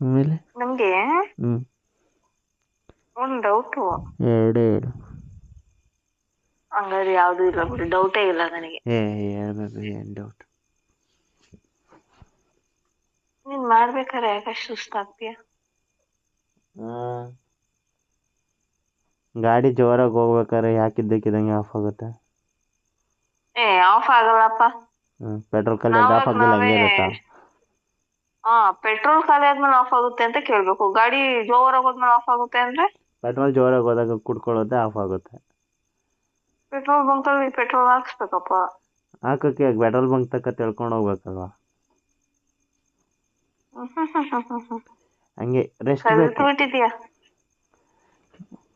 ಆಮೇಲೆ? ನಮ್ಗೆ? ಹ್ಞೂ ಒಂದ್ ಡೌಟು ಎರಡೇ ಹೇಳು ಹಂಗಾದ್ರೆ ಯಾವ್ದು ಇಲ್ಲ ಬಿಡಿ ಡೌಟೇ ಇಲ್ಲ ನನಗೆ. ಏ ಹೇಳ್ಬೇಕು ಏನು ಡೌಟ್ ನೀನ್ ಮಾಡ್ಬೇಕಾದ್ರೆ ಯಾಕಷ್ಟು ಸುಸ್ತಾಗ್ತೀಯ ಗಾಡಿ ಜೋರಾಗಿ ಹೋಗ್ಬೇಕಾದ್ರೆ ಯಾಕಿದ್ದಕ್ಕಿದಂಗೆ ಆಫ್ ಆಗುತ್ತೆ? ಏ ಆಫ್ ಆಗಲ್ಲಪ್ಪ. ಪೆಟ್ರೋಲ್ ಖಾಲಿ ಆಫ್ ಆಗಲ್ಲ ಹಂಗೆ ಇರುತ್ತಾ ಹಾ ಪೆಟ್ರೋಲ್ ಖಾಲಿ ಆದ್ಮೇಲೆ ಆಫ್ ಆಗುತ್ತೆ ಅಂತ ಕೇಳ್ಬೇಕು. ಗಾಡಿ ಜೋರಾಗಿ ಹೋದ್ಮೇಲೆ ಆಫ್ ಆಗುತ್ತೆ ಅಂದ್ರೆ? ಪೆಟ್ರೋಲ್ ಜೋರಾಗಿ ಹೋದಾಗ ಕುಡ್ಕೊಳ್ಳೋದೆ ಆಫ್ ಆಗುತ್ತೆ. ಪೆಟ್ರೋಲ್ ಬಂಕ್ ಅಲ್ಲಿ ಪೆಟ್ರೋಲ್ ಹಾಕ್ಸ್ಬೇಕಪ್ಪ. ಹಾಕಕ್ಕೆ ಪೆಟ್ರೋಲ್ ಬಂಕ್ ತಕ್ಕ ತಿಳ್ಕೊಂಡು ಹೋಗ್ಬೇಕಲ್ವಾ? ಹಂಗೆ ರೆಸ್ಟ್ ಬೇಕು.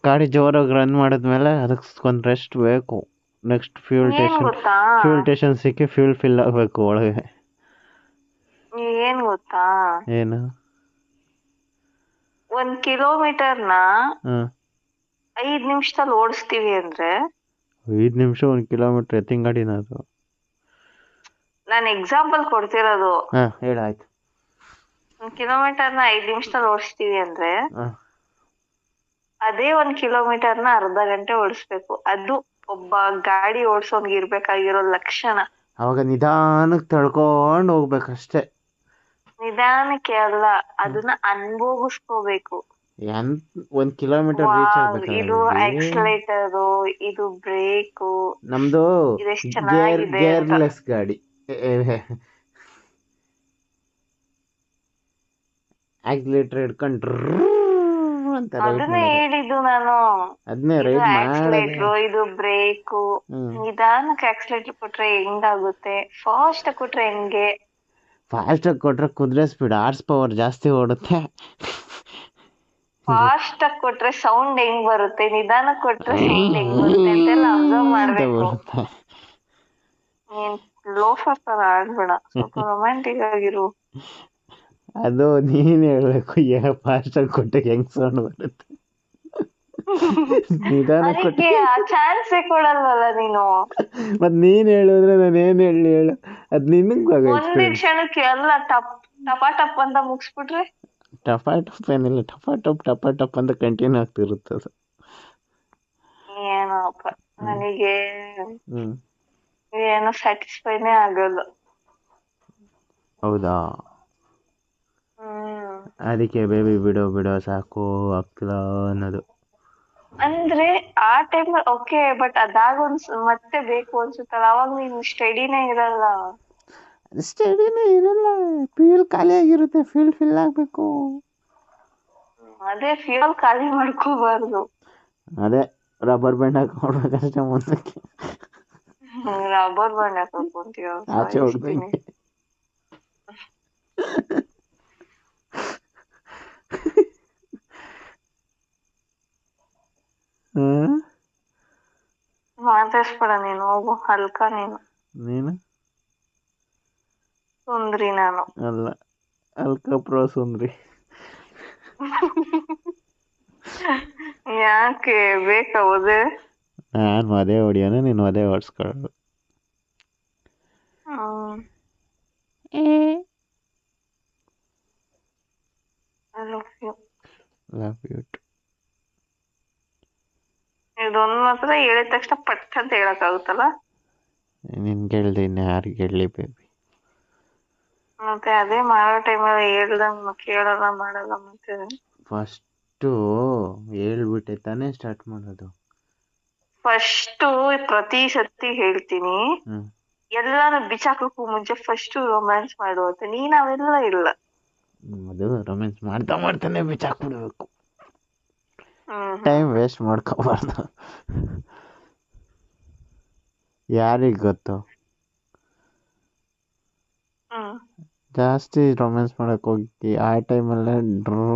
ಗಾಡಿ ಜೋರಾಗಿ ರನ್ ಮಾಡಿದ್ಮೇಲೆ ಅದಕ್ಕೆ ಒಂದು ರೆಸ್ಟ್ ಬೇಕು. ನೆಕ್ಸ್ಟ್ ಫ್ಯೂಲ್ ಏನ್ ಸ್ಟೇಷನ್ ಗೊತ್ತಾ? ಫ್ಯೂಲ್ ಸ್ಟೇಷನ್ ಸಿಕ್ಕಿ ಫ್ಯೂಲ್ ಫಿಲ್ ಆಗಬೇಕು ಒಳಗೆ. ಏನ್ ಗೊತ್ತಾ? ಏನು? ಒಂದ್ ಕಿಲೋಮೀಟರ್ನ ನ ಐದ್ ನಿಮಿಷದಲ್ಲಿ ಓಡಿಸ್ತೀವಿ ಅಂದ್ರೆ? ಐದ್ ನಿಮಿಷ ಒಂದ್ ಕಿಲೋಮೀಟರ್ ಎತ್ತಿನ ಗಾಡಿನ ಅದು. ನಾನು ಎಕ್ಸಾಂಪಲ್ ಕೊಡ್ತಿರೋದು. ಹಾಂ ಹೇಳಾಯ್ತು ಒಂದ್ ಕಿಲೋಮೀಟರ್ನ ಐದ್ ನಿಮಿಷದಲ್ಲಿ ಓಡಿಸ್ತೀವಿ ಅಂದ್ರೆ? ಅದೇ ಒಂದ್ ಕಿಲೋಮೀಟರ್ನ ಅರ್ಧ ಗಂಟೆ ಓಡಿಸ್ಬೇಕು. ಅದು ಒಬ್ಬ ಗಾಡಿ ಓಡಿಸೋನ್ಗೆ ಇರ್ಬೇಕಾಗಿರೋ ಲಕ್ಷಣ. ಅವಾಗ ನಿಧಾನಕ್ಕೆ ತಳ್ಕೊಂಡು ಹೋಗ್ಬೇಕಷ್ಟೇ. ನಿಧಾನಕ್ಕೆ ಅಲ್ಲ ಅದನ್ನ ಅನ್ಭೋಗಿಸ್ಕೋಬೇಕು. ಒಂದ್ ಕಿಲೋಮೀಟರ್ ರೀಚ್ ಇದು ಆಕ್ಸಿಲೇಟರ್ ಇದು ಬ್ರೇಕ್ ನಮ್ದು. ಗೇರ್ಲೆಸ್ ಗಾಡಿ. ಆಕ್ಸಿಲೇಟರ್ ಹಿಡ್ಕೊಂಡು ಅಂತ ಅದನ್ನೇ ಹೇಳಿದ್ದು ನಾನು. ಅದನ್ನೇ ರೈಡ್ ಆಕ್ಸಿಲೇಟರ್ ಇದು ಬ್ರೇಕು. ನಿಧಾನಕ್ಕೆ ಆಕ್ಸಿಲೇಟರ್ ಕೊಟ್ರೆ ಹೆಂಗಾಗುತ್ತೆ? ಫಾಸ್ಟ್ ಕೊಟ್ರೆ ಹೆಂಗೆ? ಫಾಸ್ಟ್ ಆಗಿ ಕೊಟ್ರೆ ಕುದುರೆ ಸ್ಪೀಡ್ ಆರ್ಸ್ ಪವರ್ ಜಾಸ್ತಿ ಓಡುತ್ತೆ. ಫಾಸ್ಟ್ ಆಗಿ ಕೊಟ್ರೆ ಸೌಂಡ್ ಹೆಂಗ್ ಬರುತ್ತೆ? ನಿಧಾನ ಕೊಟ್ರೆ ಸೌಂಡ್ ಹೆಂಗ್ ಬರುತ್ತೆ ಅಂತೆಲ್ಲ ಅಬ್ಸರ್ವ್ ಮಾಡ್ಬೇಕು. ನೀನ್ ಲೋಫರ್ ತರ ಆಡ್ಬೇಡ. ಸ್ವಲ್ಪ ರೊಮ್ಯಾಂಟಿಕ್ ಆಗಿರು. ಅದು ನೀನ್ ಹೇಳ್ಬೇಕು ಯಾ ಫಾಸ್ಟ್ ಆಗಿ ಕೊಟ್ಟೆ ಹೆಂಗ್ ಸೌಂಡ್ ಬರುತ್ತೆ? ನಿಧಾನ ಅದಕ್ಕೆ ಆ ಚಾನ್ಸ್ ಕೊಡಲ್ವಲ್ಲ ನೀನು? ಮತ್ ನೀನ್ ಹೇಳಿದ್ರೆ ನಾನು ಏನ್ ಹೇಳಿ ಹೇಳು. ಅದ್ ನಿನಗ್ ಒಂದೇ ಕ್ಷಣಕ್ಕೆ ಎಲ್ಲ ಟಪ್ ಟಪ ಟಪ್ ಅಂತ ಮುಗಿಸ್ಬಿಟ್ರೆ? ಟಪ ಟಪ್ ಏನಿಲ್ಲ ಟಪ ಟಪ್ ಟಪ ಟಪ್ ಅಂತ ಕಂಟಿನ್ಯೂ ಆಗ್ತಿರುತ್ತೆ ಅದು. ಏನೋಪ್ಪ ನನಗೆ ಏನೋ ಸ್ಯಾಟಿಸ್ಫೈನೇ ಆಗಲ್ಲ ಹೌದಾ? ಅದಕ್ಕೆ ಬೇಬಿ ಬಿಡೋ ಬಿಡೋ ಸಾಕು ಆಗ್ತಿಲ್ಲ ಅನ್ನೋದು. ಅಂದ್ರೆ ಆ ಟೈಮ್ ಓಕೆ ಬಟ್ ಅದಾಗ ಒಂದ್ ಮತ್ತೆ ಬೇಕು ಅನ್ಸುತ್ತಲ್ಲ. ಅವಾಗ ನೀನು ಸ್ಟಡಿನೇ ಇರಲ್ಲ. ಸ್ಟಡಿನೇ ಇರಲ್ಲ. ಫ್ಯೂಲ್ ಖಾಲಿ ಆಗಿರುತ್ತೆ. ಫ್ಯೂಲ್ ಫಿಲ್ ಆಗ್ಬೇಕು. ಅದೇ ಫ್ಯೂಲ್ ಖಾಲಿ ಮಾಡ್ಕೋಬಾರ್ದು. ಅದೇ ರಬ್ಬರ್ ಬ್ಯಾಂಡ್ ಹಾಕೊಂಡ್ಬೇಕಷ್ಟೇ ಮುಂದಕ್ಕೆ. ರಬ್ಬರ್ ಬ್ಯಾಂಡ್ ಹಾಕೊಂಡ್ಕೊಂತೀವಿ ಆಚೆ ಹೊಡ್ದಂಗೆ ಹ್ಮ್? ಮಾತಾಡ್ಸ್ಬೇಡ ನೀನು ಹೋಗು ಹಲ್ಕ ನೀನು. ನೀನು? ಸುಂದ್ರಿ ನಾನು. ಅಲ್ಲ ಅಲ್ಕ ಪ್ರೋ ಸುಂದ್ರಿ. ಯಾಕೆ ಬೇಕಾ ಓದೆ ನಾನು ಅದೇ ಹೊಡಿಯೋಣ ನೀನು ಅದೇ ಹೊಡ್ಸ್ಕೊಳ್ಳೋದು. ಲವ್ ಯು ಇದೊಂದ್ ಮಾತ್ರ ಹೇಳಿದ ತಕ್ಷಣ ಪಟ್ ಅಂತ ಹೇಳಕ್ಕಾಗುತ್ತಲ್ಲ? ನಿನ್ಗೆ ಹೇಳ್ದೆ ಇನ್ನು ಯಾರಿಗೆ ಹೇಳಿ ಬೇಬಿ ಮತ್ತೆ ಅದೇ ಮಾಡೋ ಟೈಮಲ್ಲಿ ಹೇಳ್ದಂಗೆ ಕೇಳಲ್ಲ ಮಾಡಲ್ಲ ಮತ್ತೆ. ಫಸ್ಟು ಹೇಳ್ಬಿಟ್ಟೆ ತಾನೇ ಸ್ಟಾರ್ಟ್ ಮಾಡೋದು. ಫಸ್ಟ್ ಪ್ರತಿ ಸತಿ ಹೇಳ್ತೀನಿ. ಹ್ಮ್. ಎಲ್ಲಾನು ಬಿಚಾಕಕ್ಕೂ ಮುಂಚೆ ಫಸ್ಟ್ ರೊಮ್ಯಾನ್ಸ್ ಮಾಡುವಂತ. ನೀನ್ ಅವೆಲ್ಲ ಇಲ್ಲ. ಅದು ರೊಮ್ಯಾನ್ಸ್ ಮಾಡ್ತಾ ಮಾಡ್ತಾನೆ ಬಿಚ್ಚಾಕ್ಬಿಡ್ಬೇಕು ಟೈಮ್ ವೇಸ್ಟ್ ಮಾಡ್ಕೋಬಾರ್ದು. ಯಾರಿಗೆ ಗೊತ್ತು? ಜಾಸ್ತಿ ರೊಮ್ಯಾನ್ಸ್ ಮಾಡಕ್ ಹೋಗಿ ಆ ಟೈಮಲ್ಲೇ ಡ್ರೂ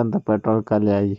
ಅಂತ ಪೆಟ್ರೋಲ್ ಖಾಲಿ ಆಗಿ